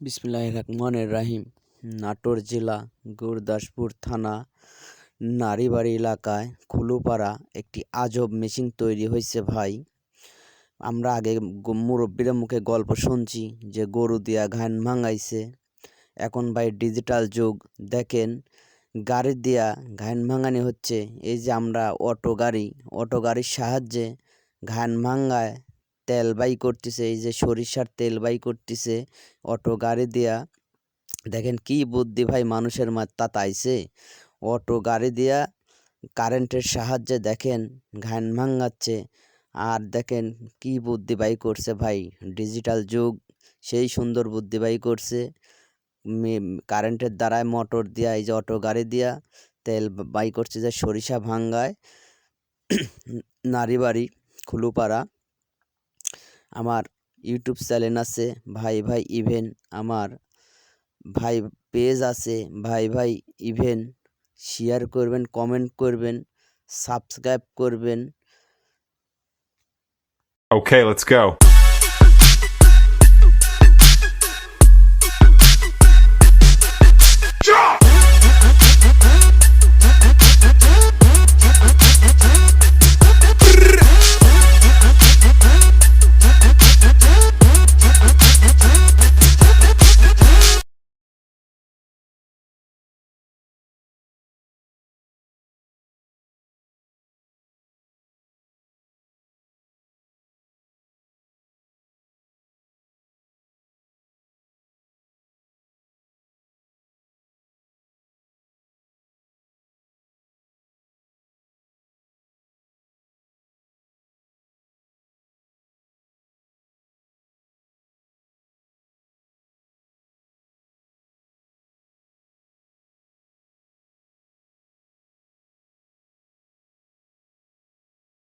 বিসমিল্লাহ রহমানের রাহিম। নাটোর জেলা, গুরদাসপুর থানা নারীবাড়ি এলাকায় খুলুপাড়া একটি আজব মেশিন তৈরি হয়েছে ভাই। আমরা আগে মুরব্বীর মুখে গল্প শুনছি যে গরু দিয়া ঘান ভাঙাইছে। এখন ভাই ডিজিটাল যুগ। দেখেন, গাড়ি দিয়া ঘান ভাঙানি হচ্ছে। এই যে আমরা অটো গাড়ি, অটো গাড়ির সাহায্যে ঘান ভাঙ্গায় তেল বাই করতেছে, এই যে সরিষার তেল বাই করতেছে, অটো গাড়ি দিয়া। দেখেন কি বুদ্ধি ভাই, মানুষের মাথা আইছে অটো গাড়ি দিয়া কারেন্টের সাহায্যে দেখেন ঘান ভাঙাচ্ছে। আর দেখেন কি বুদ্ধি বাই করছে ভাই, ডিজিটাল যুগ, সেই সুন্দর বুদ্ধি বাই করছে। কারেন্টের দ্বারায় মোটর দিয়া, এই যে অটো গাড়ি দিয়া তেল বাই করছে যে সরিষা ভাঙ্গায়। নারীবাড়ি, খুলুপাড়া। আমার ইউটিউব চ্যানেল আছে ভাই ভাই ইভেন আমার ভাই পেজ আছে ভাই ভাই ইভেন শেয়ার করবেন কমেন্ট করবেন সাবস্ক্রাইব করবেন Okay, let's go.